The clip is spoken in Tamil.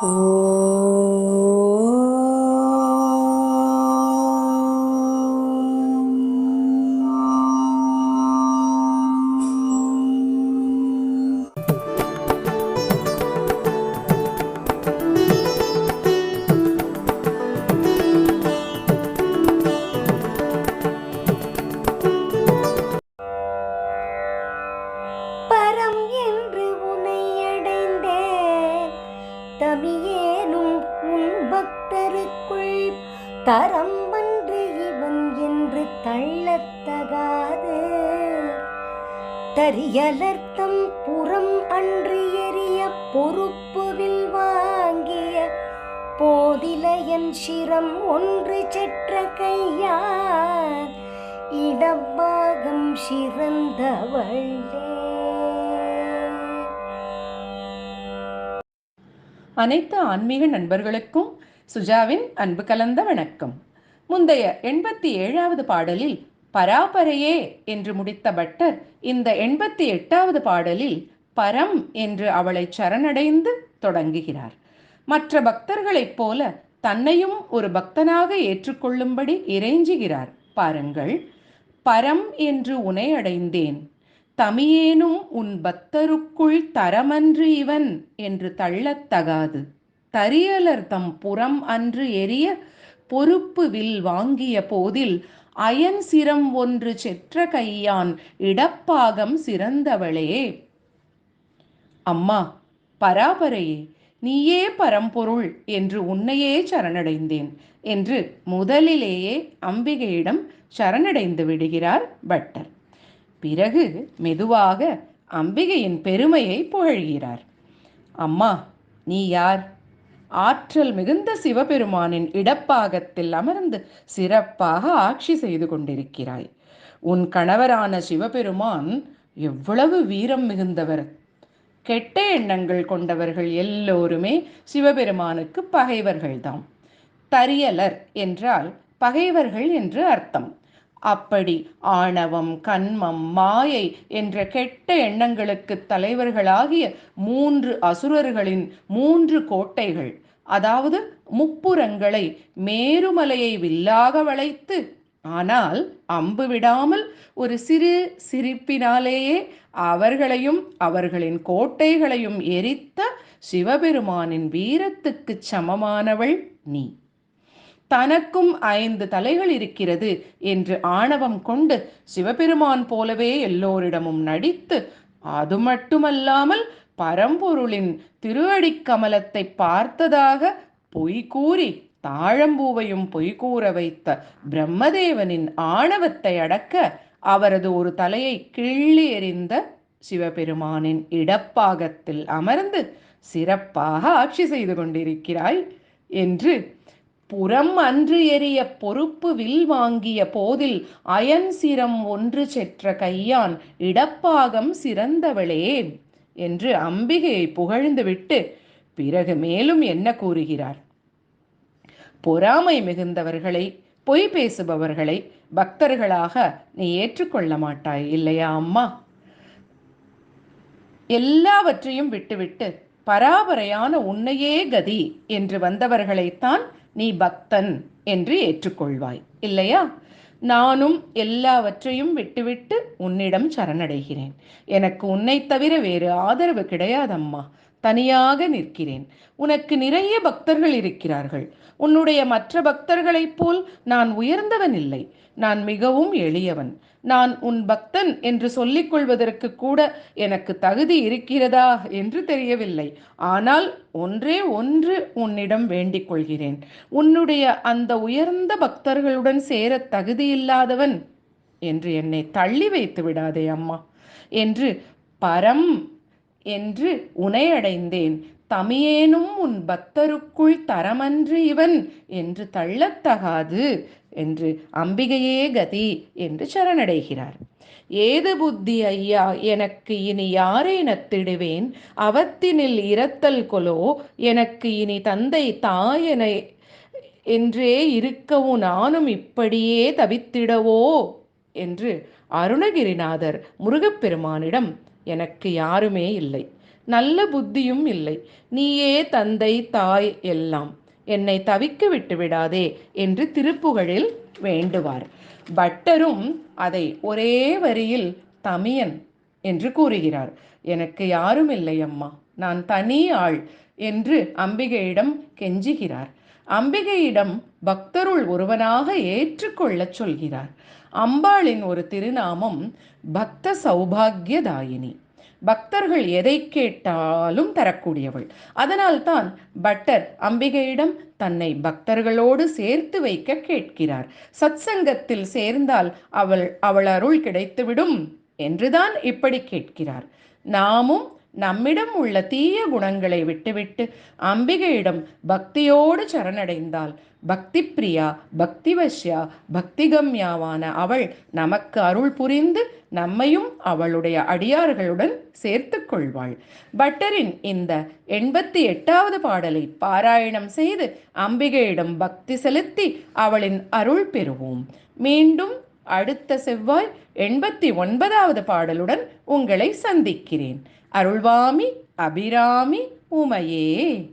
பரம் தள்ளத்தகாது. தரியலர்த்தம் புறம் அன்று எரிய பொறுப்புவில் வாங்கிய போதிலையன் சிரம் ஒன்று செற்ற கையார். இடப்பாகம் சிறந்தவள்ளே அனைத்து ஆன்மீக நண்பர்களுக்கும் சுஜாவின் அன்பு கலந்த வணக்கம். முந்தைய எண்பத்தி ஏழாவது பாடலில் பராபரையே என்று முடித்த பட்டர் இந்த எண்பத்தி எட்டாவது பாடலில் பரம் என்று அவளை சரணடைந்து தொடங்குகிறார். மற்ற பக்தர்களைப் போல தன்னையும் ஒரு பக்தனாக ஏற்றுக்கொள்ளும்படி இறைஞ்சுகிறார். பாருங்கள் பரம் என்று உனை அடைந்தேன் தமியேனும் உன் பக்தருக்குள் தரமன்று இவன் என்று தள்ளத்தகாது. தரியலர் தம் புறம் அன்று எரிய பொறுப்பு வில் வாங்கிய போதில் அயன் சிரம் ஒன்று செற்ற கையான் இடப்பாகம் சிறந்தவளே. அம்மா பராபரையே நீயே பரம்பொருள் என்று உன்னையே சரணடைந்தேன் என்று முதலிலேயே அம்பிகையிடம் சரணடைந்து விடுகிறார் பட்டர். பிறகு மெதுவாக அம்பிகையின் பெருமையை புகழ்கிறார். அம்மா நீ யார்? ஆற்றல் மிகுந்த சிவபெருமானின் இடப்பாகத்தில் அமர்ந்து சிறப்பாக ஆட்சி செய்து கொண்டிருக்கிறாய். உன் கணவரான சிவபெருமான் எவ்வளவு வீரம் மிகுந்தவர். கெட்ட எண்ணங்கள் கொண்டவர்கள் எல்லோருமே சிவபெருமானுக்கு பகைவர்கள்தாம். தரியலர் என்றால் பகைவர்கள் என்று அர்த்தம். அப்படி ஆணவம் கண்மம் மாயை என்ற கெட்ட எண்ணங்களுக்கு தலைவர்களாகிய மூன்று அசுரர்களின் மூன்று கோட்டைகள் அதாவது முப்புறங்களை மேருமலையை வில்லாக வளைத்து ஆனால் அம்பு விடாமல் ஒரு சிறு சிரிப்பினாலேயே அவர்களையும் அவர்களின் கோட்டைகளையும் எரித்த சிவபெருமானின் வீரத்துக்குச் சமமானவள் நீ. தனக்கும் ஐந்து தலைகள் இருக்கிறது என்று ஆணவம் கொண்டு சிவபெருமான் போலவே எல்லோரிடமும் நடித்து அது மட்டுமல்லாமல் பரம்பொருளின் திருவடிக்கமலத்தை பார்த்ததாக பொய் கூறி தாழம்பூவையும் பொய் கூற வைத்த பிரம்மதேவனின் ஆணவத்தை அடக்க அவரது ஒரு தலையை கிள்ளி எறிந்த சிவபெருமானின் இடப்பாகத்தில் அமர்ந்து சிறப்பாக ஆட்சி செய்து கொண்டிருக்கிறாய் என்று புறம் அன்று எரிய பொறுப்பு வில் வாங்கிய போதில் அயன் சிரம் ஒன்று செற்ற கையான் இடப்பாகம் சிறந்தவளே என்று அம்பிகையை புகழ்ந்துவிட்டு பிறகு மேலும் என்ன கூறுகிறார்? பொறாமை மிகுந்தவர்களை பொய் பேசுபவர்களை பக்தர்களாக நீ ஏற்றுக்கொள்ள மாட்டாய் இல்லையா அம்மா? எல்லாவற்றையும் விட்டுவிட்டு பராபரையான உன்னையே கதி என்று வந்தவர்களைத்தான் நீ பக்தன் என்று ஏற்றுக்கொள்வாய். இல்லையா? நானும் எல்லாவற்றையும் விட்டுவிட்டு உன்னிடம் சரணடைகிறேன். எனக்கு உன்னை தவிர வேறு ஆதரவு கிடையாதம்மா. தனியாக நிற்கிறேன். உனக்கு நிறைய பக்தர்கள் இருக்கிறார்கள். உன்னுடைய மற்ற பக்தர்களைப் போல் நான் உயர்ந்தவன் இல்லை. நான் மிகவும் எளியவன். நான் உன் பக்தன் என்று சொல்லிக் கொள்வதற்கு கூட எனக்கு தகுதி இருக்கிறதா என்று தெரியவில்லை. ஆனால் ஒன்றே ஒன்று உன்னிடம் வேண்டிக் கொள்கிறேன். உன்னுடைய அந்த உயர்ந்த பக்தர்களுடன் சேர தகுதியில்லாதவன் என்று என்னை தள்ளி வைத்து விடாதே அம்மா. என்று பரம் என்று உனையடைந்தேன். தமியேனும் உன் பக்தருக்குள் தரமன்று இவன் என்று தள்ளத்தகாது என்று அம்பிகையே கதி என்று சரணடைகிறார். ஏது புத்தி ஐயா? எனக்கு இனி யாரை நத்திடுவேன்? அவத்தினில் இரத்தல் கொலோ? எனக்கு இனி தந்தை தாயென என்றே இருக்கவும் நானும் இப்படியே தவித்திடவோ? என்று அருணகிரிநாதர் முருகப்பெருமானிடம் எனக்கு யாருமே இல்லை. நல்ல புத்தியும் இல்லை. நீயே தந்தை தாய் எல்லாம் என்னை தவிக்க விட்டு விடாதே என்று திருப்புகழில் வேண்டுவார். பட்டரும் அதை ஒரே வரியில் தமியன் என்று கூறுகிறார். எனக்கு யாரும் இல்லை அம்மா. நான் தனி ஆள் என்று அம்பிகையிடம் கெஞ்சுகிறார். அம்பிகையிடம் பக்தருள் ஒருவனாக ஏற்றுக்கொள்ளச் சொல்கிறார். அம்பாளின் ஒரு திருநாமம் பக்த சௌபாகியதாயினி. பக்தர்கள் எதை கேட்டாலும் தரக்கூடியவள். அதனால்தான் பட்டர் அம்பிகையிடம் தன்னை பக்தர்களோடு சேர்த்து வைக்க கேட்கிறார். சத்சங்கத்தில் சேர்ந்தால் அவள் அவள் அருள் கிடைத்துவிடும் என்றுதான் இப்படி கேட்கிறார். நாமும் நம்மிடம் உள்ள தீய குணங்களை விட்டுவிட்டு அம்பிகையிடம் பக்தியோடு சரணடைந்தால் பக்தி பிரியா பக்திவஷ்யா பக்திகம்யாவான அவள் நமக்கு அருள் புரிந்து நம்மையும் அவளுடைய அடியார்களுடன் சேர்த்து கொள்வாள். பட்டரின் இந்த எண்பத்தி எட்டாவது பாடலை பாராயணம் செய்து அம்பிகையிடம் பக்தி செலுத்தி அவளின் அருள் பெறுவோம். மீண்டும் அடுத்த செவ்வாய் எண்பத்தி ஒன்பதாவது பாடலுடன் உங்களை சந்திக்கிறேன். அருள்வாமி அபிராமி உமையே.